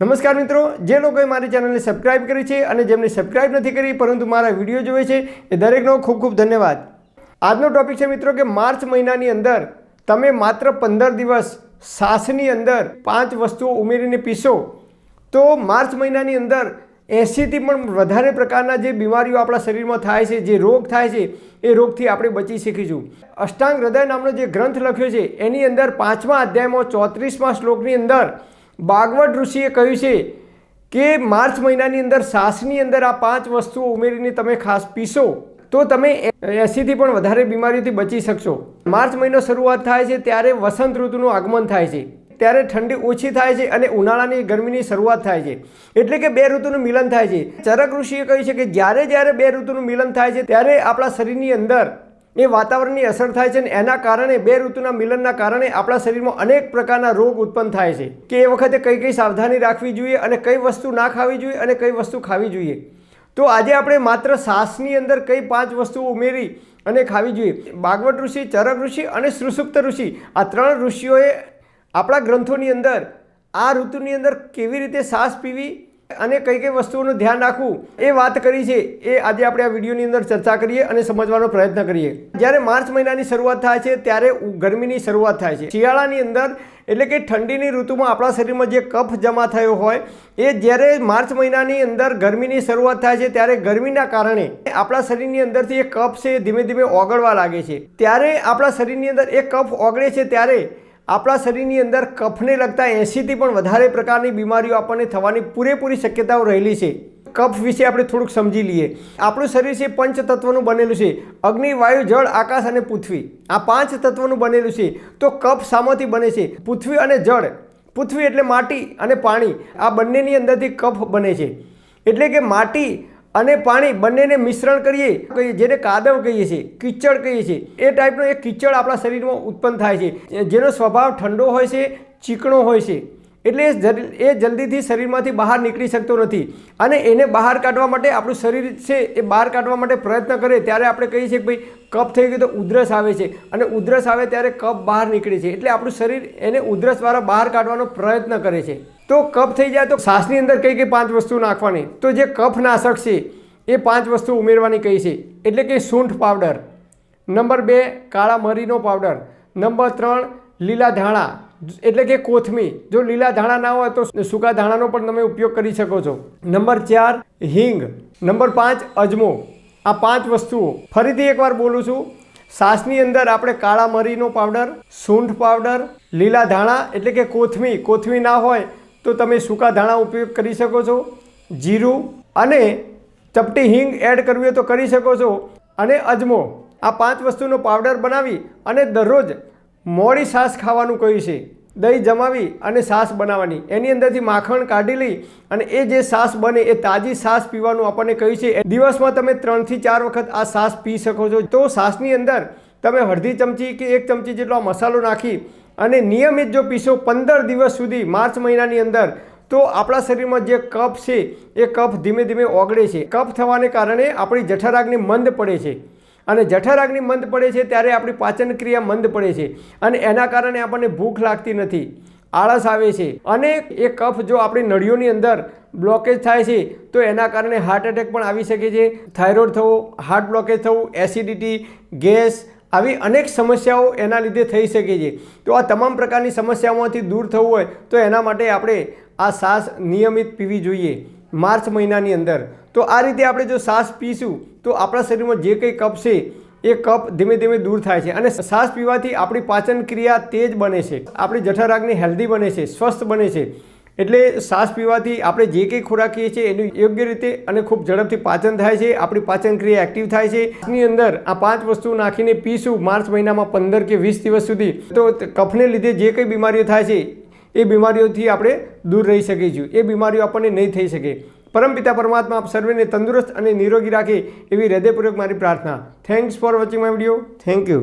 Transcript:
નમસ્કાર મિત્રો, જે લોકોએ મારી ચેનલને સબસ્ક્રાઇબ કરી છે અને જેમને સબસ્ક્રાઇબ નથી કરી, પરંતુ મારા વીડિયો જોવે છે, એ દરેકનો ખૂબ ખૂબ ધન્યવાદ. આજનો ટોપિક છે મિત્રો કે માર્ચ મહિનાની અંદર તમે માત્ર પંદર દિવસ સાસની અંદર પાંચ વસ્તુઓ ઉમેરીને પીશો, તો માર્ચ મહિનાની અંદર એંસીથી પણ વધારે પ્રકારના જે બીમારીઓ આપણા શરીરમાં થાય છે, જે રોગ થાય છે, એ રોગથી આપણે બચી શીખીશું. અષ્ટાંગ હૃદય નામનો જે ગ્રંથ લખ્યો છે, એની અંદર પાંચમા અધ્યાયમાં ચોત્રીસમા શ્લોકની અંદર ભાગવત ઋષિએ કહ્યું છે કે માર્ચ મહિનાની અંદર શ્વાસની અંદર આ પાંચ વસ્તુઓ ઉમેરીને તમે ખાસ પીશો, તો તમે એંસીથી પણ વધારે બીમારીઓથી બચી શકશો. માર્ચ મહિનો શરૂઆત થાય છે ત્યારે વસંત ઋતુનું આગમન થાય છે. ત્યારે ઠંડી ઓછી થાય છે અને ઉનાળાની ગરમીની શરૂઆત થાય છે. એટલે કે બે ઋતુનું મિલન થાય છે. ચરક ઋષિએ કહ્યું છે કે જ્યારે જ્યારે બે ઋતુનું મિલન થાય છે, ત્યારે આપણા શરીરની અંદર એ વાતાવરણની અસર થાય છે અને એના કારણે બે ઋતુના મિલનના કારણે આપણા શરીરમાં અનેક પ્રકારના રોગ ઉત્પન્ન થાય છે કે એ વખતે કઈ કઈ સાવધાની રાખવી જોઈએ અને કઈ વસ્તુ ના ખાવી જોઈએ અને કઈ વસ્તુ ખાવી જોઈએ. તો આજે આપણે માત્ર શ્વાસની અંદર કઈ પાંચ વસ્તુઓ ઉમેરી અને ખાવી જોઈએ. ભાગવત ઋષિ, ચરક ઋષિ અને સુસુપ્ત ઋષિ આ ત્રણ ઋષિઓએ આપણા ગ્રંથોની અંદર આ ઋતુની અંદર કેવી રીતે શ્વાસ પીવી અને કઈ કઈ વસ્તુઓનું ધ્યાન રાખવું એ વાત કરી છે, એ આજે આપણે આ વિડીયોની અંદર ચર્ચા કરીએ અને સમજવાનો પ્રયત્ન કરીએ. જ્યારે માર્ચ મહિનાની શરૂઆત થાય છે, ત્યારે ગરમીની શરૂઆત થાય છે. શિયાળાની અંદર, એટલે કે ઠંડીની ઋતુમાં આપણા શરીરમાં જે કફ જમા થયો હોય, એ જ્યારે માર્ચ મહિનાની અંદર ગરમીની શરૂઆત થાય છે, ત્યારે ગરમીના કારણે આપણા શરીરની અંદરથી એ કફ છે ધીમે ધીમે ઓગળવા લાગે છે. ત્યારે આપણા શરીરની અંદર એ કફ ઓગળે છે, ત્યારે આપણા શરીરની અંદર કફને લગતા એંશીથી પણ વધારે પ્રકારની બીમારીઓ આપણને થવાની પૂરેપૂરી શક્યતાઓ રહેલી છે. કફ વિશે આપણે થોડુંક સમજી લઈએ. આપણું શરીર છે પંચ તત્વનું બનેલું છે. અગ્નિ, વાયુ, જળ, આકાશ અને પૃથ્વી. આ પાંચ તત્વનું બનેલું છે. તો કફ શામાંથી બને છે. પૃથ્વી અને જળ. પૃથ્વી એટલે માટી અને પાણી. આ બંનેની અંદરથી કફ બને છે. એટલે કે માટી અને પાણી બંનેને મિશ્રણ કરીએ, કહીએ, જેને કાદવ કહીએ છીએ, કિચડ કહીએ છીએ. એ ટાઈપનો એક કિચડ આપણા શરીરમાં ઉત્પન્ન થાય છે. જેનો સ્વભાવ ઠંડો હોય છે, ચીકણો હોય છે. એટલે એ જલ્દીથી શરીરમાંથી બહાર નીકળી શકતો નથી. અને એને બહાર કાઢવા માટે આપણું શરીર છે, એ બહાર કાઢવા માટે પ્રયત્ન કરે, ત્યારે આપણે કહીએ છીએ કે ભાઈ, કફ થઈ ગયો તો ઉધરસ આવે છે. અને ઉધરસ આવે ત્યારે કફ બહાર નીકળે છે. એટલે આપણું શરીર એને ઉધરસ દ્વારા બહાર કાઢવાનો પ્રયત્ન કરે છે. તો કફ થઈ જાય તો શ્વાસની અંદર કઈ કઈ પાંચ વસ્તુ નાખવાની? તો જે કફનાશક છે, એ પાંચ વસ્તુ ઉમેરવાની કહી છે? એટલે કે સૂંઠ પાવડર. નંબર બે, કાળા મરીનો પાવડર. નંબર ત્રણ, લીલા ધાણા. એટલે કે કોથમી જો લીલા ધાણા ના હોય તો સૂકા ધાણાનો પણ તમે ઉપયોગ કરી શકો છો. નંબર ચાર, હિંગ. નંબર પાંચ, અજમો. આ પાંચ વસ્તુઓ. ફરીથી એકવાર બોલું છું. શ્વાસની અંદર આપણે કાળા મરીનો પાવડર, સૂંઠ પાવડર, લીલા ધાણા, એટલે કે કોથમી કોથમી ના હોય તો તમે સૂકા ધાણા ઉપયોગ કરી શકો છો, જીરું અને ચપટી હિંગ એડ કરવી હોય તો કરી શકો છો. અને અજમો, આ પાંચ વસ્તુનો પાવડર બનાવી અને દરરોજ મોડી છાશ ખાવાનું કહ્યું છે. દહીં જમાવી અને છાશ બનાવવાની. એની અંદરથી માખણ કાઢી લઈ અને એ જે છાશ બને એ તાજી છાશ પીવાનું આપણને કહ્યું છે. દિવસમાં તમે ત્રણથી ચાર વખત આ છાશ પી શકો છો. તો છાશની અંદર તમે અડધી ચમચી કે એક ચમચી જેટલો મસાલો નાખી અને નિયમિત જો પીશો પંદર દિવસ સુધી માર્ચ મહિનાની અંદર, તો આપણા શરીરમાં જે કફ છે, એ કફ ધીમે ધીમે ઓગળે છે. કફ થવાને કારણે આપણી જઠરાગની મંદ પડે છે. અને જઠરાગની મંદ પડે છે ત્યારે આપણી પાચન ક્રિયા મંદ પડે છે. અને એના કારણે આપણને ભૂખ લાગતી નથી. આળસ આવે છે. અને એ કફ જો આપણી નળીઓની અંદર બ્લોકેજ થાય છે, તો એના કારણે હાર્ટ એટેક પણ આવી શકે છે. થાઇરોઇડ થવો હાર્ટ બ્લોકેજ થવું એસિડિટી ગેસ આવી અનેક સમસ્યાઓ એના લીધે થઈ શકે છે. તો આ તમામ પ્રકારની સમસ્યાઓમાંથી દૂર થવું હોય તો એના માટે આપણે આ શ્વાસ નિયમિત પીવી જોઈએ માર્ચ મહિનાની અંદર. તો આ રીતે આપણે જો શ્વાસ પીશું તો આપણા શરીરમાં જે કંઈ કપ છે એ કપ ધીમે ધીમે દૂર થાય છે અને શ્વાસ પીવાથી આપણી પાચન ક્રિયા તેજ બને છે. આપણી જઠરાગ્નિ હેલ્ધી બને છે, સ્વસ્થ બને છે. એટલે શ્વાસ પીવાથી આપણે જે કંઈ ખોરાક ખાઈએ છીએ એનું યોગ્ય રીતે અને ખૂબ ઝડપથી પાચન થાય છે, આપણી પાચન ક્રિયા એક્ટિવ થાય છે. એની અંદર આ પાંચ વસ્તુ નાખીને પીશું માર્ચ મહિનામાં પંદર કે વીસ દિવસ સુધી. તો કફને લીધે જે કંઈ બીમારીઓ થાય છે, એ બીમારીઓથી આપણે દૂર રહી શકીશું એ બીમારીઓ આપણને નહીં થઈ શકે. પરમપિતા પરમાત્મા આપ સર્વેને તંદુરસ્ત અને નિરોગી રાખે એવી હૃદયપૂર્વક મારી પ્રાર્થના. Thanks for watching my video thank you